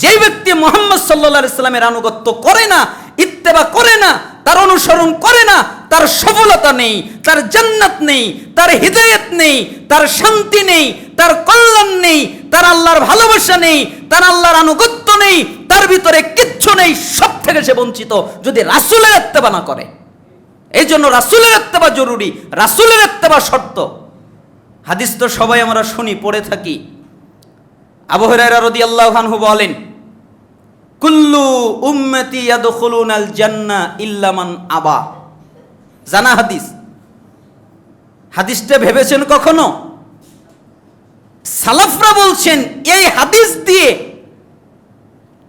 যে ব্যক্তি মোহাম্মদ সাল্লা ইসলামের আনুগত্য করে না, ইত্তেবা করে না, তার অনুসরণ করে না, তার সফলতা নেই, তার জান্নাত নেই, তার হৃদয়ত নেই, তার শান্তি নেই, তার কল্যাণ নেই, তার আল্লাহর ভালোবাসা নেই, তার আল্লাহর আনুগত্য নেই, তার ভিতরে কিচ্ছু নেই সব থেকে সে বঞ্চিত যদি রাসুলের ইত্তেবা না করে। এই জন্য রাসুলের ইত্তেবা জরুরি, রাসুলের ইত্তেবা শর্ত। হাদিস তো সবাই আমরা শুনি, পড়ে থাকি। আবু হুরায়রা রাদিয়াল্লাহু আনহু বলেন, কুল্লু উম্মতি ইয়াদখুলুনাল জান্নাহ ইল্লা মান আবা। জানা হাদিস। হাদিসটা ভেবেছেন কখনো? সালাফরা বলছেন, এই হাদিস দিয়ে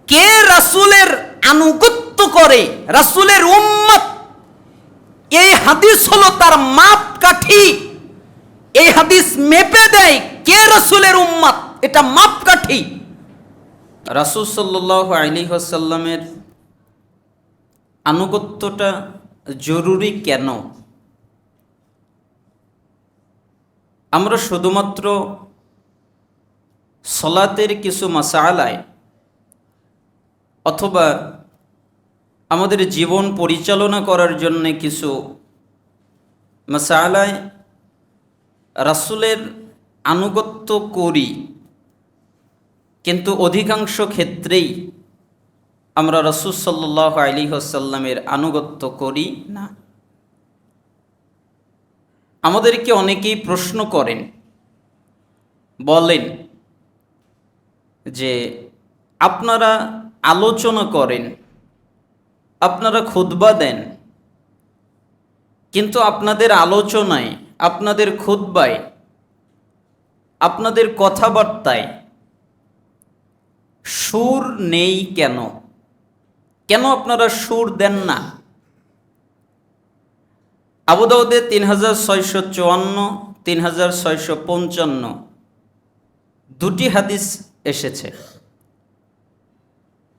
কে রাসূলের আনুগত্য করে, রাসূলের উম্মত? এই হাদিস হলো তার মাপ কাঠি এই হাদিস মেপে দেয় কে রসুলের উম্মাত? এটা মাপকাঠি। রাসুল সাল্লাহ আলী আসাল্লামের আনুগত্যটা জরুরি কেন? আমরা শুধুমাত্র সলাতের কিছু মাসালায় অথবা আমাদের জীবন পরিচালনা করার জন্য কিছু মাসালায় রাসুলের আনুগত্য করি। কিন্তু অধিকাংশ ক্ষেত্রেই আমরা রসুল সাল্লাহ আলী আসাল্লামের আনুগত্য করি না। আমাদেরকে অনেকেই প্রশ্ন করেন, বলেন যে, আপনারা আলোচনা করেন, আপনারা খুতবা দেন, কিন্তু আপনাদের আলোচনায়, আপনাদের খুদ্বায় আপনাদের কথাবার্তায় সুর নেই কেন? কেন আপনারা সুর দেন না? আবুদাউদে তিন হাজার ছয়শো চুয়ান্ন তিন হাজার ছয়শো পঞ্চান্ন দুটি হাদিস এসেছে।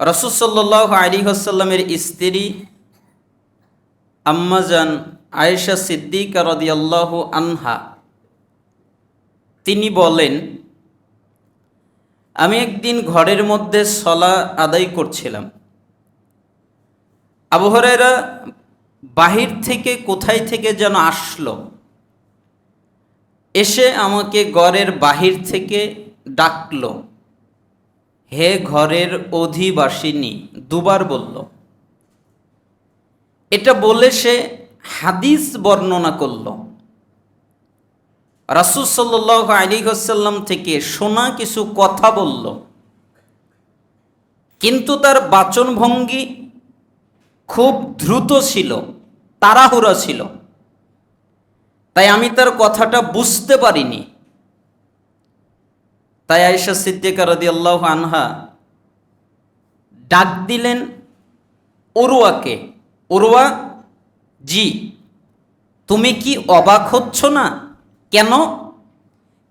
রসুসল্লাহ আলী হাসাল্লামের স্ত্রী আম্মাজান আয়েশা সিদ্দিকা রদিয়াল্লাহু আনহা, তিনি বলেন আমি একদিন ঘরের মধ্যে সলা আদায় করছিলাম। আবহাওয়ারা বাহির থেকে কোথায় থেকে যেন আসলো, এসে আমাকে ঘরের বাহির থেকে ডাকলো। হে ঘরের অধিবাসিনী, দুবার বলল। এটা বলে সে হাদিস বর্ণনা করল। রাসুল সাল্লাহ আলী হাসাল্লাম থেকে শোনা কিছু কথা বলল। কিন্তু তার বাচনভঙ্গি খুব দ্রুত ছিল, তাড়াহুড়া ছিল। তাই আমি তার কথাটা বুঝতে পারিনি। তাই আয়েশা সিদ্দিকা রদি আল্লাহ আনহা ডাক দিলেন ওরুয়াকে ওরুয়া জি, তুমি কি অবাক হচ্ছ না? কেন?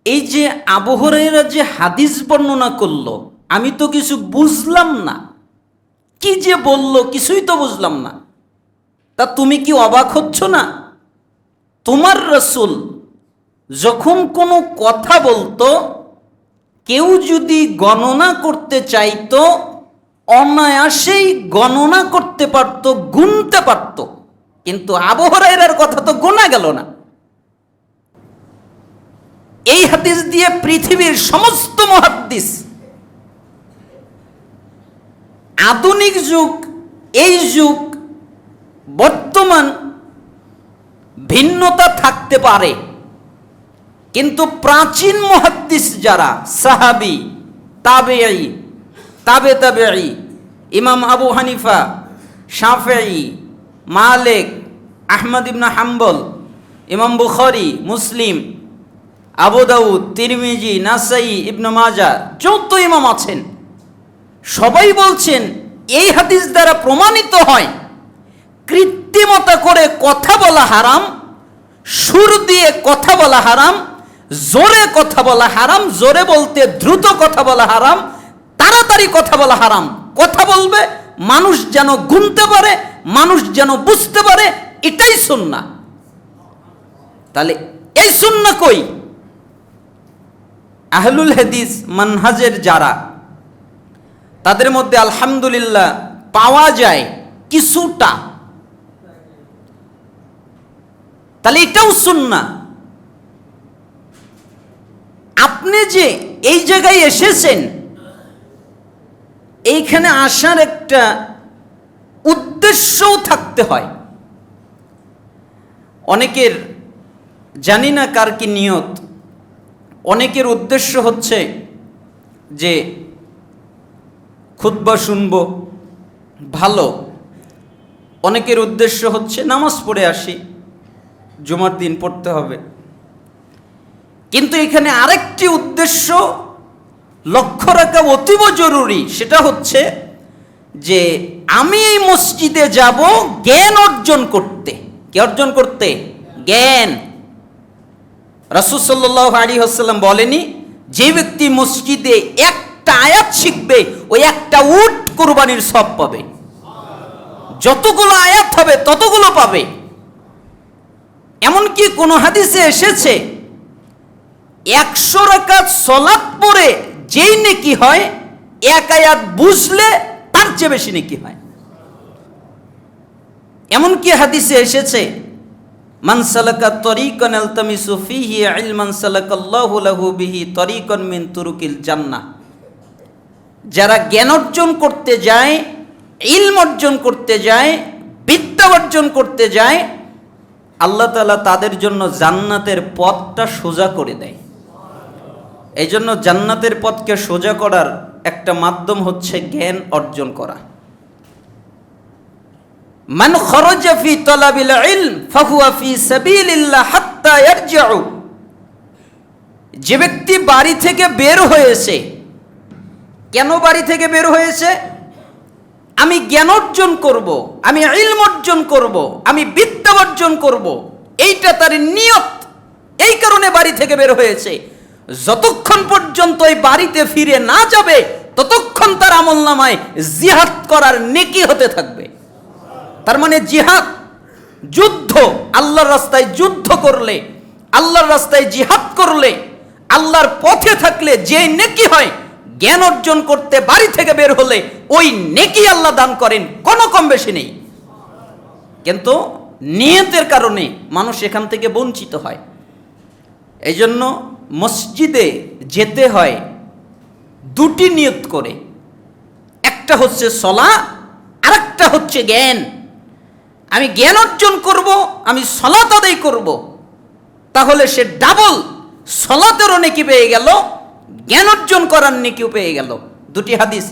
এই যে আবহরেরা যে হাদিস বর্ণনা করল, আমি তো কিছু বুঝলাম না। কি যে বলল, কিছুই তো বুঝলাম না। তা তুমি কি অবাক হচ্ছ না? তোমার রসুল যখন কোনো কথা বলতো, কেউ যদি গণনা করতে চাইতো, অনায়াসেই গণনা করতে পারত, গুনতে পারত। কিন্তু আবহরাইরার কথা তো গোনা গেল না। এই হাদিস দিয়ে পৃথিবীর সমস্ত মহাদ্দিস। আধুনিক যুগ, এই যুগ বর্তমান ভিন্নতা থাকতে পারে। কিন্তু প্রাচীন মহাদ্দিস যারা, সাহাবি তাবেই তাবে তাবেই ইমাম আবু হানিফা শাফেই মালেক, আহমদ ইবনা হাম্বল, ইমাম বুখারি, মুসলিম আবু দাউদ, তিরমিজি, নাসাই, ইবনু মাজা চৌদ্দ ইমাম আছেন। সবাই বলছেন, এই হাদিস দ্বারা প্রমাণিত হয়, কৃত্রিমতা করে কথা বলা হারাম, সুর দিয়ে কথা বলা হারাম, জোরে কথা বলা হারাম, জোরে বলতে দ্রুত কথা বলা হারাম, তাড়াতাড়ি কথা বলা হারাম। কথা বলবে, মানুষ যেন গুনতে পারে, মানুষ যেন বুঝতে পারে, এটাই সুন্না তাহলে এই সুন্না কই? আহলুল হাদিস মানহাজের যারা, তাদের মধ্যে আলহামদুলিল্লাহ পাওয়া যায় কিছুটা। তাহলে এটাও সুন্না আপনি যে এই জায়গায় এসেছেন, এইখানে আসার একটা উদ্দেশ্যও থাকতে হয়। অনেকের জানি না কার কি নিয়ত অনেকের উদ্দেশ্য হচ্ছে যে খুতবা শুনব, ভালো। অনেকের উদ্দেশ্য হচ্ছে নামাজ পড়ে আসি, জুমার দিন পড়তে হবে। কিন্তু এখানে আরেকটি উদ্দেশ্য লক্ষ্য রাখা অতীব জরুরি, সেটা হচ্ছে যে আমি এই মসজিদে যাব জ্ঞান অর্জন করতে। কি অর্জন করতে? জ্ঞান। রাসুল আলী হাসাল্লাম বলেনি, যে ব্যক্তি মসজিদে একটা আয়াত শিখবে ওই একটা উট কোরবানির সব পাবে। যতগুলো আয়াত হবে, ততগুলো পাবে। এমনকি কোনো হাদিসে এসেছে, একশো রাকাত সলাপ পরে যেই নেকি হয়, এক আয়াত বুঝলে তার চেয়ে বেশি নেকি হয়। এমনকি হাদিসে এসেছে মান সালাকা তরিকান আলতামিসু ফিহি ইলমান সালাকাল্লাহু লাহু বিহি তরিকান মিন তুরুকিল জান্নাহ। যারা জ্ঞান অর্জন করতে যায়, ইলম অর্জন করতে যায়, বিদ্যা অর্জন করতে যায়, আল্লাহ তাআলা তাদের জন্য জান্নাতের পথটা সোজা করে দেয়। এই জন্য জান্নাতের পথকে সোজা করার একটা মাধ্যম হচ্ছে জ্ঞান অর্জন করা। মান খরজা ফি তলাবিল ইলম ফাহুয়া ফি সাবিলিল্লাহ হাত্তা ইয়ারজিউ। যে ব্যক্তি বাড়ি থেকে বের হয়েছে, কেন বাড়ি থেকে বের হয়েছে? আমি জ্ঞান অর্জন করব, আমি ইলম অর্জন করব, আমি বিদ্যা অর্জন করব, এইটা তার নিয়ত। এই কারণে বাড়ি থেকে বের হয়েছে। যতক্ষণ পর্যন্ত এই বাড়িতে ফিরে না যাবে, ততক্ষণ তার আমল নামায় জিহাদ করার নেকি হতে থাকবে। তার মানে জিহাদ, যুদ্ধ, আল্লাহর রাস্তায় যুদ্ধ করলে, আল্লাহর রাস্তায় জিহাদ করলে, আল্লাহর পথে থাকলে যে নেকি হয়, জ্ঞান অর্জন করতে বাড়ি থেকে বের হলে ওই নেকি আল্লাহ দান করেন, কোনো কম বেশি নেই। কিন্তু নিয়তের কারণে মানুষ এখান থেকে বঞ্চিত হয়। এই জন্য মসজিদে যেতে হয় দুটি নিয়ত করে। একটা হচ্ছে সলা, আরেকটা হচ্ছে জ্ঞান। আমি জ্ঞান অর্জন করব, আমি সলাত আদায় করব। তাহলে সে ডাবল সলাতেরও নেকি পেয়ে গেল, জ্ঞান অর্জন করার নেকিও পেয়ে গেল। দুটি হাদিস,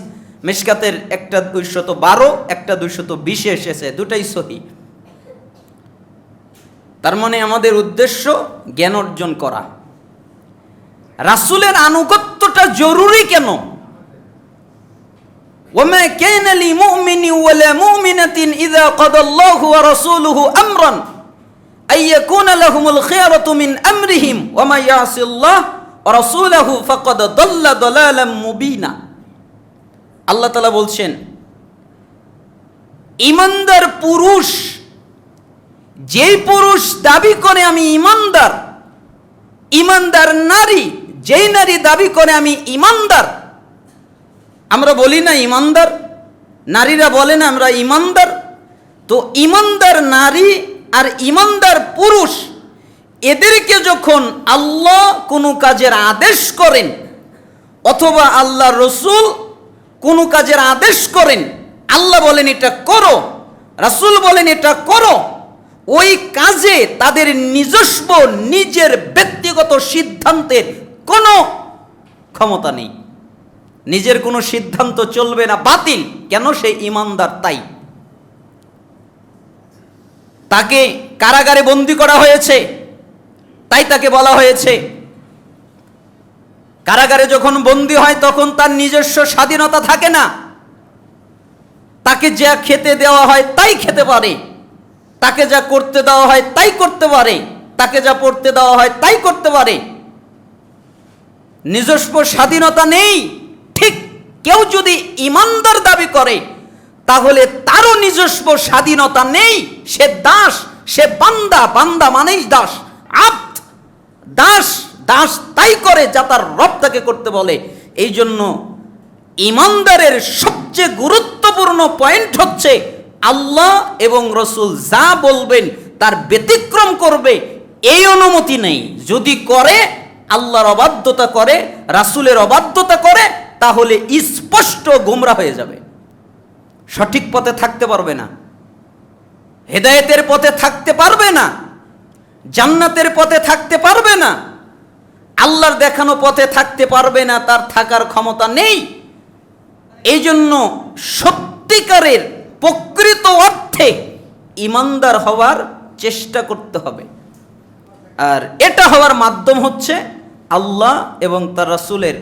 মেশকাতের একটা দুইশত বারো একটা দুইশত বিশে এসেছে, দুটাই সহি। তার মানে আমাদের উদ্দেশ্য জ্ঞান অর্জন করা। রাসুলের আনুগত্যটা জরুরি কেন? وما كان لمؤمن ولا مؤمنة إذا قضى الله ورسوله أمرا أن يكون لهم الخيرة من أمرهم وما يعص الله ورسوله فقد ضل ضلالا مبينا আল্লাহ তালা বলছেন ইমানদার পুরুষ যেই পুরুষ দাবি করে আমি ইমানদার ইমানদার নারী যেই নারী দাবি করে আমি ইমানদার আমরা বলি না ইমানদার, নারীরা বলে না আমরা ইমানদার। তো ইমানদার নারী আর ইমানদার পুরুষ, এদেরকে যখন আল্লাহ কোনো কাজের আদেশ করেন, অথবা আল্লাহ রসুল কোনো কাজের আদেশ করেন, আল্লাহ বলেন এটা করো, রাসুল বলেন এটা করো, ওই কাজে তাদের নিজস্ব নিজের ব্যক্তিগত সিদ্ধান্তের কোনো ক্ষমতা নেই। নিজের কোনো সিদ্ধান্ত চলবে না, বাতিল। কেন সে ইমানদার? তাই। তাকে কারাগারে বন্দি করা হয়েছে। তাই তাকে বলা হয়েছে। কারাগারে যখন বন্দি হয়, তখন তার নিজস্ব স্বাধীনতা থাকে না। তাকে যা খেতে দেওয়া হয়, তাই খেতে পারে। তাকে যা করতে দেওয়া হয়, তাই করতে পারে। তাকে যা পড়তে দেওয়া হয়, তাই করতে পারে। নিজস্ব স্বাধীনতা নেই। ঠিক কেউ যদি ইমানদার দাবি করে, তাহলে তারও নিজস্ব স্বাধীনতা নেই। সে দাস, সে বান্দা বান্দা মানেই দাস, আব্দ। দাস দাস তাই করে যা তার রব তাকে করতে বলে। এই জন্য ইমানদারের সবচেয়ে গুরুত্বপূর্ণ পয়েন্ট হচ্ছে আল্লাহ এবং রসুল যা বলবেন, তার ব্যতিক্রম করবে, এই অনুমতি নেই। যদি করে, আল্লাহর অবাধ্যতা করে, রাসুলের অবাধ্যতা করে তাহলে স্পষ্ট গোমরা হয়ে যাবে। সঠিক পথে থাকতে পারবে না। হেদায়েতের পথে থাকতে পারবে না। জান্নাতের পথে থাকতে পারবে না। আল্লাহর দেখানো পথে থাকতে পারবে না, তার থাকার ক্ষমতা নেই। এই জন্য সত্যিকারের প্রকৃত অর্থে ইমানদার হওয়ার চেষ্টা করতে হবে। আর এটা হওয়ার মাধ্যম হচ্ছে আল্লাহ এবং তার রাসূলের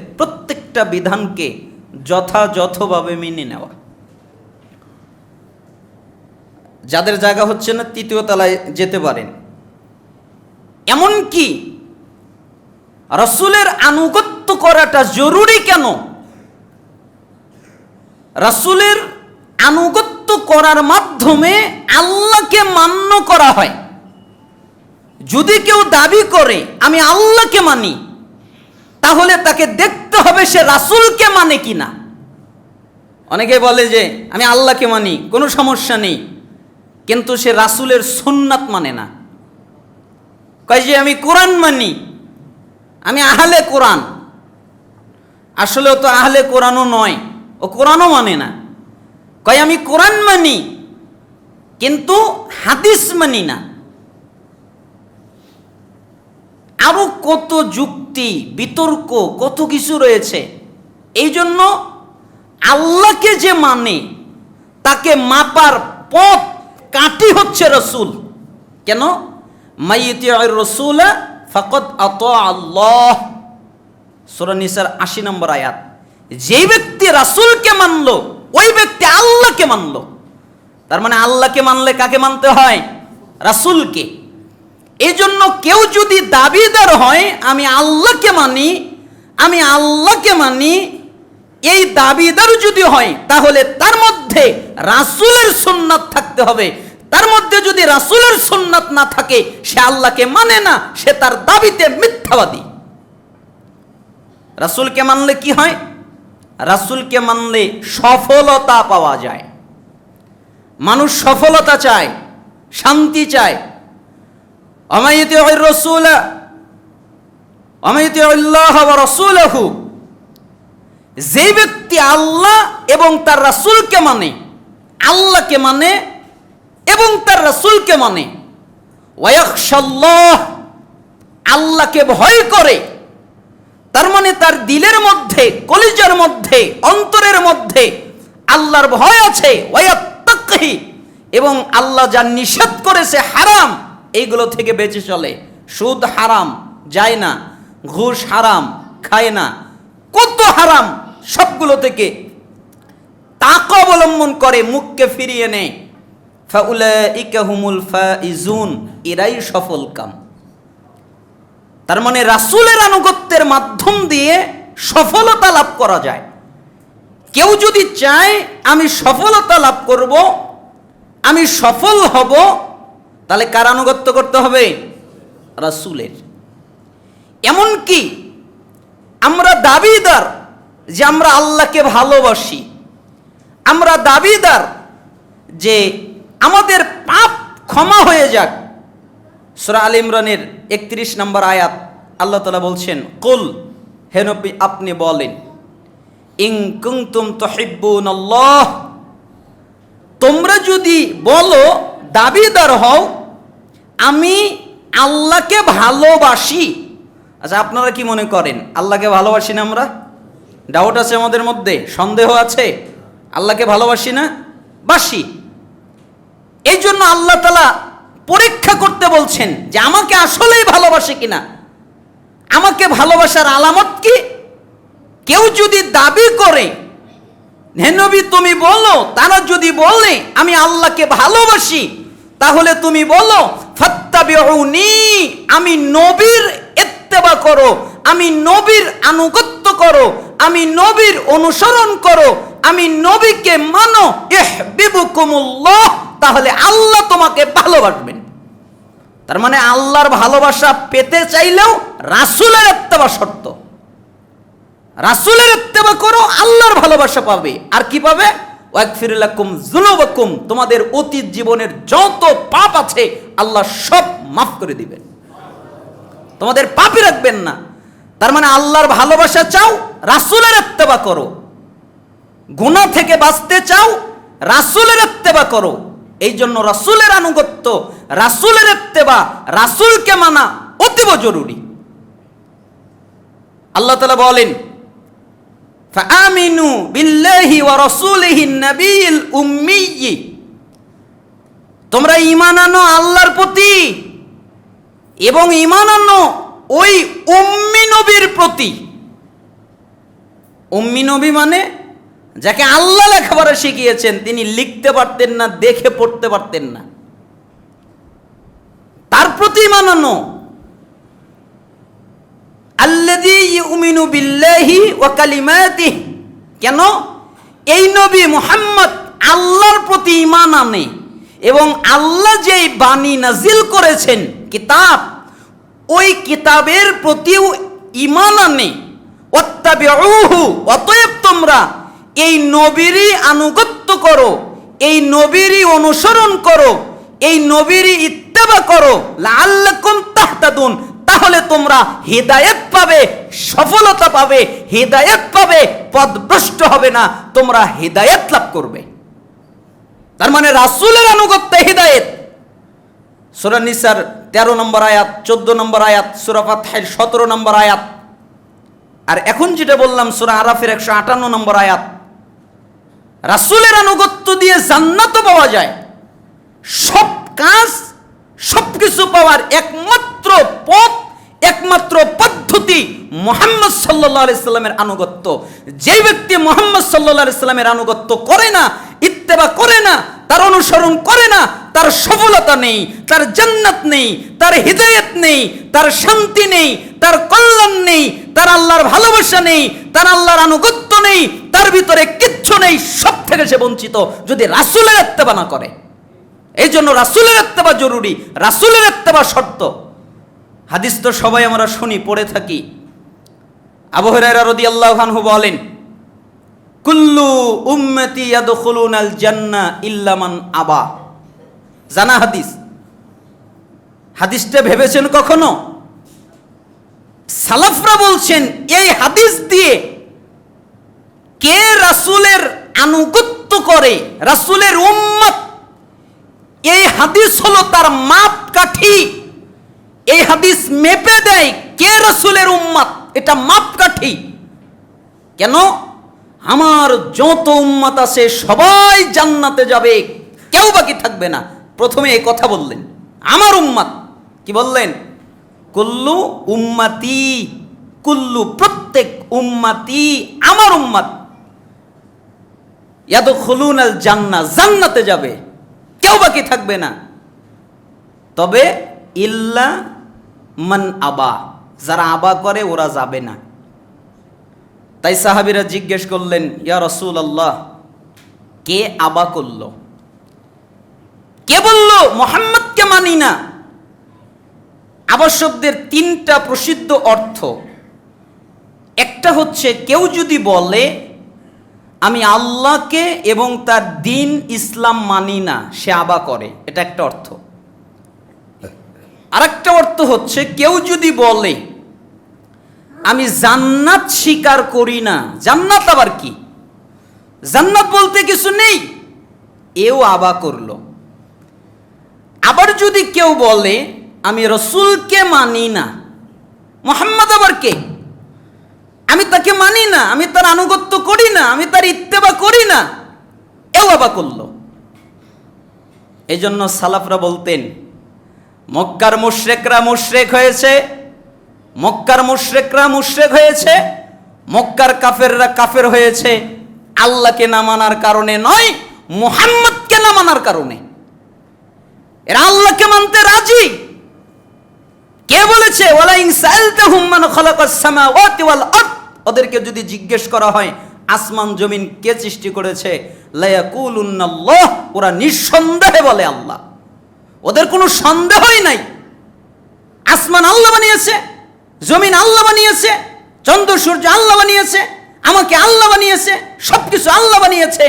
প্রত্যেকটা বিধানকে যথাযথভাবে মেনে নেওয়া। যাদের জায়গা হচ্ছে না, তৃতীয় তলায় যেতে পারেন। এমনকি রসুলের আনুগত্য করাটা জরুরি কেন? রাসূলের আনুগত্য করার মাধ্যমে আল্লাহকে মান্য করা হয়। যদি কেউ দাবি করে, আমি আল্লাহকে মানি, তাহলে তাকে দেখতে হবে সে রাসূলকে মানে কি না অনেকে বলে যে, আমি আল্লাহকে মানি, কোনো সমস্যা নেই। কিন্তু সে রাসূলের সুন্নাত মানে না। কয় যে, আমি কোরআন মানি, আমি আহলে কোরআন। আসলেও তো আহলে কোরআনও নয়, ও কোরআনও মানে না। কয়, আমি কোরআন মানি, কিন্তু হাদিস মানি না। আরও কত যুক্তি বিতর্ক, কত কিছু রয়েছে। এই জন্য আল্লাহকে যে মানে তাকে মাপার পথ কাটি হচ্ছে রসুল। কেন? মাইতি রসুল ফকত আত আল্লাহ। সুরানিসার আশি নম্বর আয়াত। যেই ব্যক্তি রাসূলকে মানলো, ওই ব্যক্তি আল্লাহকে মানলো। তার মানে আল্লাহকে মানলে কাকে মানতে হয়? রাসূলকে। এই জন্য কেউ যদি দাবিদার হয়, আমি আল্লাহকে মানি, আমি আল্লাহকে মানি, এই দাবিদার যদি হয়, তাহলে তার মধ্যে রাসূলের সুন্নাত থাকতে হবে। তার মধ্যে যদি রাসূলের সুন্নাত না থাকে, সে আল্লাহকে মানে না, সে তার দাবিতে মিথ্যাবাদী। রাসূলকে মানলে কি হয়? রাসূলকে মানলে সফলতা পাওয়া যায়। মানুষ সফলতা চায়, শান্তি চায় যে ব্যক্তি আল্লাহ এবং তার রাসূলকে মানে আল্লাহকে মানে এবং তার রাসূলকে মানে ওয়াকশাল্লাহ আল্লাহকে ভয় করে, তার মানে তার দিলের মধ্যে, কলিজার মধ্যে, অন্তরের মধ্যে আল্লাহর ভয় আছে এবং আল্লাহ যা নিষেধ করেছে হারাম এইগুলো থেকে বেঁচে চলে। সুদ হারাম, যায় না। ঘুষ হারাম, খায় না। কত হারাম, সবগুলো থেকে তাক অবলম্বন করে, মুখকে ফিরিয়ে নেয়। ফাউলাইকা ফাইজুন, এরাই সফল কাম। তার মানে রাসূলের আনুগত্যের মাধ্যম দিয়ে সফলতা লাভ করা যায়। কেউ যদি চায়, আমি সফলতা লাভ করব, আমি সফল হব তাহলে কার আনুগত্য করতে হবে? রাসূলের। এমনকি আমরা দাবিদার যে আমরা আল্লাহকে ভালোবাসি, আমরা দাবিদার যে আমাদের পাপ ক্ষমা হয়ে যাক। সুরা আল ইমরানের একত্রিশ নম্বর আয়াত আল্লাহ তালা বলছেন, কুল, হে নবী, আপনি বলেন ইং কুংতুম তহিব্বুন আল্লাহ তোমরা যদি বলো দাবিদার হও, আমি আল্লাহকে ভালোবাসি। আচ্ছা আপনারা কি মনে করেন, আল্লাহকে ভালোবাসি না আমরা? ডাউট আছে আমাদের মধ্যে, সন্দেহ আছে, আল্লাহকে ভালোবাসি না? বাসি। এই জন্য আল্লাহ তালা পরীক্ষা করতে বলছেন যে আমাকে আসলেই ভালোবাসে কিনা। আমাকে ভালোবাসার আলামত কি? কেউ যদি দাবি করে হেনবি তুমি বলো, তারা যদি বলে, আমি আল্লাহকে ভালোবাসি তাহলে তুমি বলো, ফাত্তাবিউনি, আমি নবীর ইত্তেবা করো, আমি নবীর আনুগত্য করো, আমি নবীর অনুসরণ করো, আমি নবীকে মানো, ইহবিবুকুমুল্লাহ, তাহলে আল্লাহ তোমাকে ভালোবাসবেন। তার মানে আল্লাহর ভালোবাসা পেতে চাইলেও রাসূলের ইত্তেবা শর্ত। রাসূলের ইত্তেবা করো, আল্লাহর ভালোবাসা পাবে। আর কি পাবে? তোমাদের অতীত জীবনের যত পাপ আছে, আল্লাহ সব মাফ করে দিবেন। তোমাদের পাপই রাখবেন না। তার মানে আল্লাহর ভালোবাসা চাও, রাসূলের ইত্তেবা করো। গুণা থেকে বাঁচতে চাও, রাসুলের ইত্তেবা করো। এই জন্য রাসূলের আনুগত্য, রাসূলের ইত্তেবা, রাসূলকে মানা অতীব জরুরি। আল্লাহ তালা বলেন ফাআমিনু বিল্লাহি ওয়া রাসূলিহি নাবিয়িল তোমরা ঈমান আনো আল্লাহর প্রতি এবং ঈমান আনো ওই উম্মি নবীর প্রতি। উম্মি নবী মানে যাকে আল্লাহ লেখাপড়া শিখিয়েছেন, তিনি লিখতে পারতেন না, দেখে পড়তে পারতেন না। তার প্রতি মানানো আল্লাযী ইউমিনু বিল্লাহি ওয়া কালিমাতিহি। কেন? এই নবী মুহাম্মদ আল্লাহর প্রতি ঈমান আনে এবং আল্লাহ যেই বাণী নাজিল করেছেন, কিতাব, ওই কিতাবের প্রতিও ঈমান আনে। অত্তাবিউহু অতএব তোমরা এই নবীরই আনুগত্য করো, এই নবীরই অনুসরণ করো, এই নবীরই ইত্তেবা করো। লাআল্লাকুম তাহতাদুন। তাহলে তোমরা হেদায়েত পাবে, সফলতা পাবে, হেদায়েত পাবে পদভ্রষ্ট হবে না, তোমরা হেদায়েত লাভ করবে। তার মানে রাসুলের আনুগত্য হেদায়েত। সূরা নিসার 13 নম্বর আয়াত 14 নম্বর আয়াত, সূরা ফাতহের 17 নম্বর আয়াত। আর এখন যেটা বললাম, সূরা আরাফের 158 নম্বর আয়াত। রাসূলের আনুগত্য দিয়ে জান্নাতও পাওয়া যায়। সব কাজ সব কিছু পাওয়ার একমাত্র পথ একমাত্র পদ্ধতি মোহাম্মদ সাল্লাহ সাল্লামের আনুগত্য। যে ব্যক্তি মোহাম্মদ সাল্লাহ সাল্লামের আনুগত্য করে না, ইত্তেবা করে না, তার অনুসরণ করে না, তার সফলতা নেই, তার জান্নাত নেই, তার হৃদয়ত নেই, তার শান্তি নেই, তার কল্যাণ নেই, তার আল্লাহর ভালোবাসা নেই, তার আল্লাহর আনুগত্য নেই, তার ভিতরে কিচ্ছু নেই, সব থেকে সে বঞ্চিত যদি রাসুলের ইত্তেবা না করে। এই জন্য রাসুলের ইত্তেবা জরুরি, রাসুলের ইত্তেবা শর্ত। হাদিস তো সবাই আমরা শুনি, পড়ে থাকি। আবু হুরায়রা রাদিয়াল্লাহু আনহু বলেন, কুল্লু উম্মতি ইয়াদখুলুনাল জান্নাহ ইল্লা মান আবা। জানা হাদিস। হাদিসটা ভেবেছেন কখনো? সালাফরা বলছেন, এই হাদিস দিয়ে কে রাসূলের আনুগত্য করে, রাসূলের উম্মত? এই হাদিস হলো তার মাপকাঠি। এই হাদিস মেপে দেয় কে রসুলের উম্মাত? এটা মাপকাঠি। কেন? আমার যত উম্মাত আছে সবাই জান্নাতে যাবে। কেউ বাকি থাকবে না। প্রথমে এই কথা বললেন। আমার উম্মাত। কি বললেন? কুল্লু উম্মাতি, কুল্লু প্রত্যেক উম্মাতি আমার উম্মাত। ইয়াদ খুলুন আল জান্না জান্নাতে যাবে। কেউ বাকি থাকবে না। তবে ইল্লা মান আবা, যারা আবা করে ওরা যাবে না। তাই সাহাবিরা জিজ্ঞেস করলেন, ইয়া রসুল আল্লাহ কে আবা করল? কে বলল, মোহাম্মদকে মানি না? আবা শব্দের তিনটা প্রসিদ্ধ অর্থ। একটা হচ্ছে, কেউ যদি বলে, আমি আল্লাহকে এবং তার দিন ইসলাম মানি না, সে আবা করে, এটা একটা অর্থ। আরেকটা অর্থ হচ্ছে, কেউ যদি বলে, আমি জান্নাত স্বীকার করি না। জান্নাত আবার কি? জান্নাত বলতে কিছু নেই। এও আবা করল। আবার যদি কেউ বলে, আমি রসুলকে মানি না। মোহাম্মদ আবার কে? আমি তাকে মানি না, আমি তার আনুগত্য করি না, আমি তার ইত্তেবা করি না। এও আবা করল। এই জন্য সালাফরা বলতেন মক্কার মুশরেকরা মুশরেক হয়েছে। মক্কার মুশরেকরা মুশরেক হয়েছে। মক্কার কাফেররা কাফের হয়েছে। আল্লাহকে না মানার কারণে নয়, মুহাম্মদকে না মানার কারণে। এরা আল্লাহকে মানতে রাজি। কে বলেছে? ওদেরকে যদি জিজ্ঞেস করা হয়, আসমান, জমিন কে সৃষ্টি করেছে? ওরা নিঃসন্দেহে বলে আল্লাহ। ওদের কোনো সন্দেহই নাই। আসমান আল্লাহ বানিয়েছে, জমিন আল্লাহ বানিয়েছে, চন্দ্র, সূর্য আল্লাহ বানিয়েছে, আমাকে আল্লাহ বানিয়েছে সব কিছু আল্লাহ বানিয়েছে।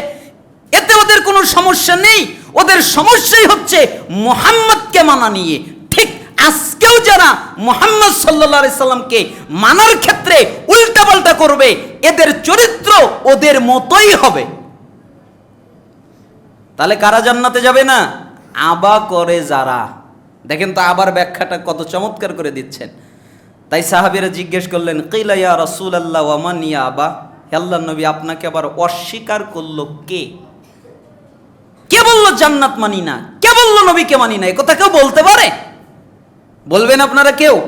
এতে ওদের কোনো সমস্যা নেই। ওদের সমস্যাই হচ্ছে মোহাম্মদকে মানা নিয়ে। ঠিক আজকেও যারা মোহাম্মদ সাল্লা সাল্লামকে মানার ক্ষেত্রে উল্টাপাল্টা করবে, এদের চরিত্র ওদের মতোই হবে। তাহলে কারা জান্নাতে যাবে না? আবা করে যারা। দেখেন তো আবার ব্যাখ্যাটা কত চমৎকার করে দিচ্ছেন। তাই সাহাবিরা জিজ্ঞেস করলেন, কিলা ইয়া রসুল আল্লাহ ওয়ামান ইয়া আবা? আল্লাহ নবী, আপনাকে আবার অস্বীকার করল কে? কে বলল জান্নাত মানি না? কে বলল নবীকে মানি না? এ কথা কেউ বলতে পারে? বলবেন আপনারা কেউ?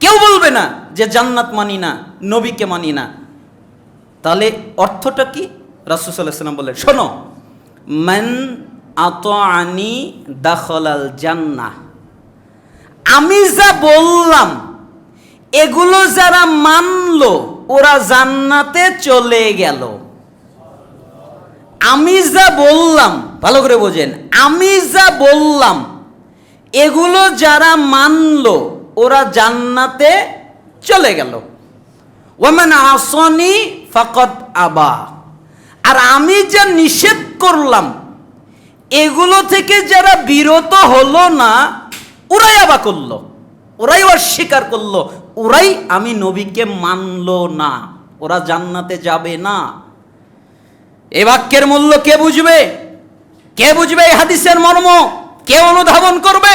কেউ বলবে না যে জান্নাত মানি না, নবীকে মানি না। তাহলে অর্থটা কি? রাসুসাল্লাহ সাল্লাম বললেন, শোনো, মান আত আনি দাখলাল জান্নাহ। আমি যা বললাম, এগুলো যারা মানলো, ওরা জান্নাতে চলে গেল। আমি যা বললাম, ভালো করে বোঝেন, আমি যা বললাম, এগুলো যারা মানলো, ওরা জান্নাতে চলে গেল। ওয়ামান আসনি ফাকত আবা। আর আমি যা নিষেধ করলাম এগুলো থেকে যারা বিরত হলো না, ওরাই আবা করল। ওরাই অস্বীকার করল। ওরাই আমি নবীকে মানলো না। ওরা জান্নাতে যাবে না। এ বাক্যের মূল্য কে বুঝবে? কে বুঝবে এই হাদিসের মর্ম? কে অনুধাবন করবে?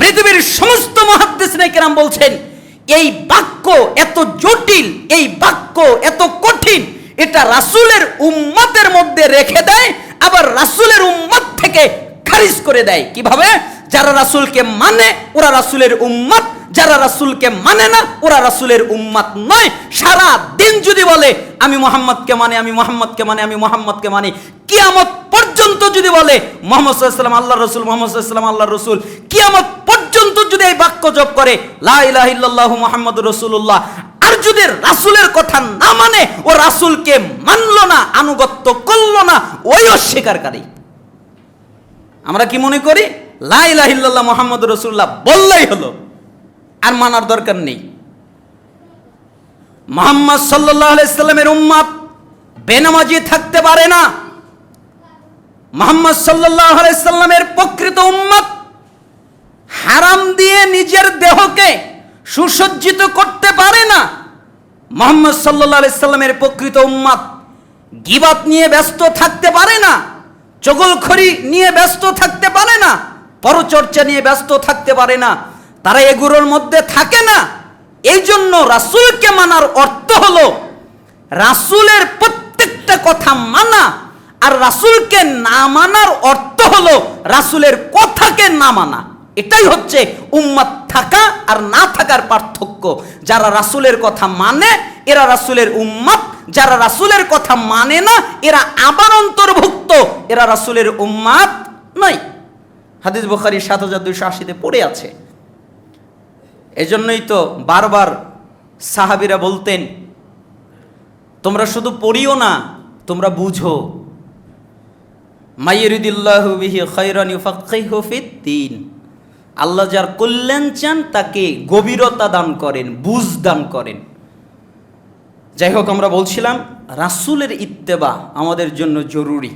পৃথিবীর সমস্ত মহাদ্দেশ কেরাম বলছেন, এই বাক্য এত জটিল, এই বাক্য এত কঠিন এটা রাসূলের উম্মতের মধ্যে রেখে দেয়, আবার রাসূলের উম্মত থেকে খারিজ করে দেয়। কীভাবে? যারা রাসূলকে মানে ওরা রাসূলের উম্মত। যারা রাসূলকে মানে না, ওরা রাসূলের উম্মত নয়। সারা দিন যদি বলে, আমি মোহাম্মদকে মানে আমি মোহাম্মদকে মানে আমি মোহাম্মদকে মানে কিয়ামত পর্যন্ত যদি বলে, মোহাম্মদ সাল্লাম আল্লাহ রসুল, মোহাম্মদ সাল্লাম আল্লাহ রসুল, কিয়ামত পর্যন্ত যদি এই বাক্য জপ করে, লা ইলাহা ইল্লাল্লাহু মুহাম্মাদুর রাসূলুল্লাহ আর যদি রাসূলের কথা না মানে ও রাসূলকে মানলো না, আনুগত্য করল না, ওই অস্বীকারী। আমরা কি মনে করি? লা ইলাহা ইল্লাল্লাহ মুহাম্মাদুর রাসূলুল্লাহ বললেই হলো, আর মানার দরকার নেই। মোহাম্মদ সাল্লাহ আলাইসাল্লামের উম্মাদ বেনামাজি থাকতে পারে না। মোহাম্মদ সাল্লাহ আলাইসাল্লামের প্রকৃত উম্মাদ হারাম দিয়ে নিজের দেহকে সুসজ্জিত করতে পারে না। মোহাম্মদ সাল্লাহ আলাইসাল্লামের প্রকৃত উম্মাদ গিবাত নিয়ে ব্যস্ত থাকতে পারে না, চগলখড়ি নিয়ে ব্যস্ত থাকতে পারে না, পরচর্চা নিয়ে ব্যস্ত থাকতে পারে না, তারা এগুলোর মধ্যে থাকে না। এই জন্য রাসুলকে মানার অর্থ হলো, রাসুলের প্রত্যেকটা কথা মানা আর রাসুলকে না মানার অর্থ হলো, রাসুলের কথাকে না মানা। এটাই হচ্ছে উম্মাদ থাকা আর না থাকার পার্থক্য। যারা রাসুলের কথা মানে এরা রাসুলের উম্মাদ যারা রাসুলের কথা মানে না, এরা আবার অন্তর্ভুক্ত। এরা রাসুলের উম্মাদ নয়। হাদিস বুখারি সাত হাজার দুইশো আশিতে পড়ে আছে। এজন্যই তো বারবার সাহাবিরা বলতেন, তোমরা শুধু পড়িও না, তোমরা বুঝো। মাইয়ুরিদুল্লাহু বিহি খৈরান ইউফাক্কিহু ফিদ্দিন। আল্লাহ যার কল্যাণ চান, তাকে গভীরতা দান করেন, বুঝ দান করেন। যাই হোক, আমরা বলছিলাম, রাসুলের ইত্তেবা আমাদের জন্য জরুরি।